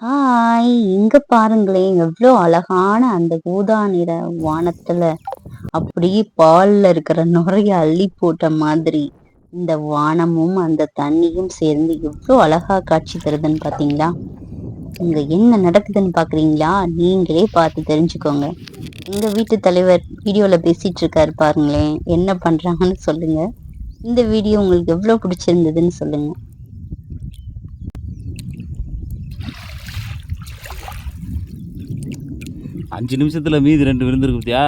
Hi இங்க பாருங்களேன். எவ்வளோ அழகான அந்த ஊதா நிற வானத்துல அப்படியே பால்ல இருக்கிற நுரைய அள்ளி போட்ட மாதிரி இந்த வானமும் அந்த தண்ணியும் சேர்ந்து எவ்வளோ அழகா காட்சி தருதுன்னு பாத்தீங்களா? இங்க என்ன நடக்குதுன்னு பாக்குறீங்களா? நீங்களே பார்த்து தெரிஞ்சுக்கோங்க. எங்க வீட்டு தலைவர் வீடியோல பேசிட்டு இருக்காரு பாருங்களேன். என்ன பண்றாங்கன்னு சொல்லுங்க. இந்த வீடியோ உங்களுக்கு எவ்வளோ பிடிச்சிருந்ததுன்னு சொல்லுங்க. அஞ்சு நிமிஷத்தில் மீதி ரெண்டு விழுந்திருக்கு பார்த்தியா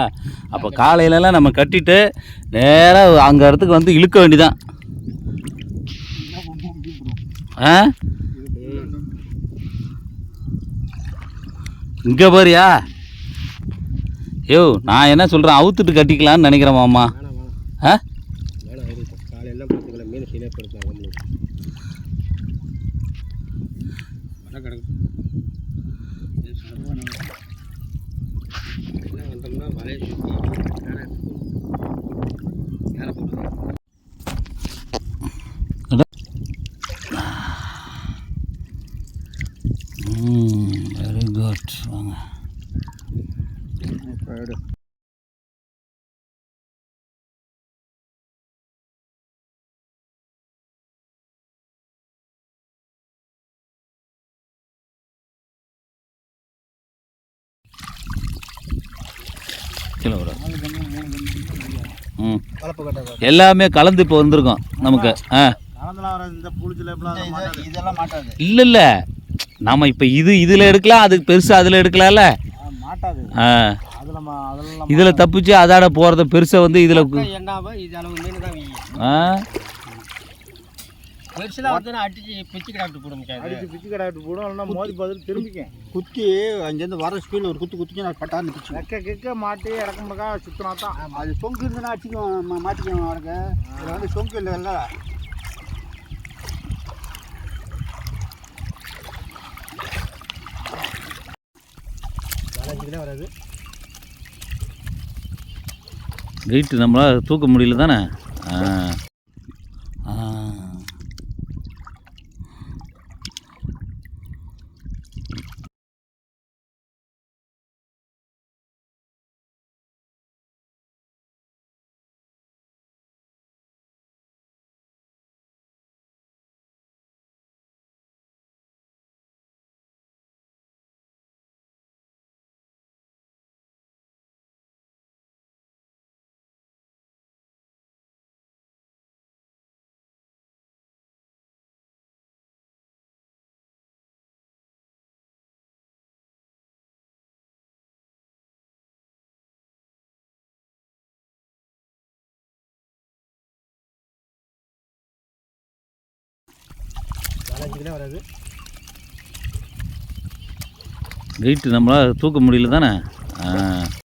அப்போ காலையிலலாம் நம்ம கட்டிட்டு நேராக அங்கே இடத்துக்கு வந்து இழுக்க வேண்டிதான். ஆ? இங்கே பாரியா? யோ நான் என்ன சொல்கிறேன் அவுத்துட்டு கட்டிக்கலான்னு நினைக்கிறேன் மாமா. ஆ? வலையை சுற்றி மேலே வெரி குட் வாங்க விட ம். எல்லாமே கலந்து இப்போ வந்திருக்கோம் நமக்கு. ஆ. இல்லை இல்லை நாம இப்போ இது இதில் எடுக்கலாம் அதுக்கு பெருசு அதில் எடுக்கலாம்ல. மாட்டாது. ஆ. இதில் தப்பிச்சு அதாட போகிறத பெருசை வந்து இதில் என்னாவோ இது அளவு மீன் தான் வீங்க ஆ பெருசுலாம் வந்து அடிச்சு பிச்சு கிடாட்டு போட முடியாது. அடிச்சு பிச்சு கிடாட்டு போடும் இல்லைன்னா மோதி பார்த்துட்டு திரும்பிக்கேன் குத்தி அங்கேருந்து வர ஸ்பீடில் ஒரு குத்து குத்திச்சு நான் பட்டான்னு பிச்சு நெக்க கிக்க மாட்டி இறக்க முடக்கா தான். அது சொங்கு இருந்துன்னா அடிச்சுக்கும் மாட்டிக்குவோம் அவனுக்கு இதில் வந்து சொங்கு இல்லைல்ல வராது. வெயிட் நம்மளால் தூக்க முடியல தானே? வராது. வெயிட் நம்மளால் தூக்க முடியல தானே?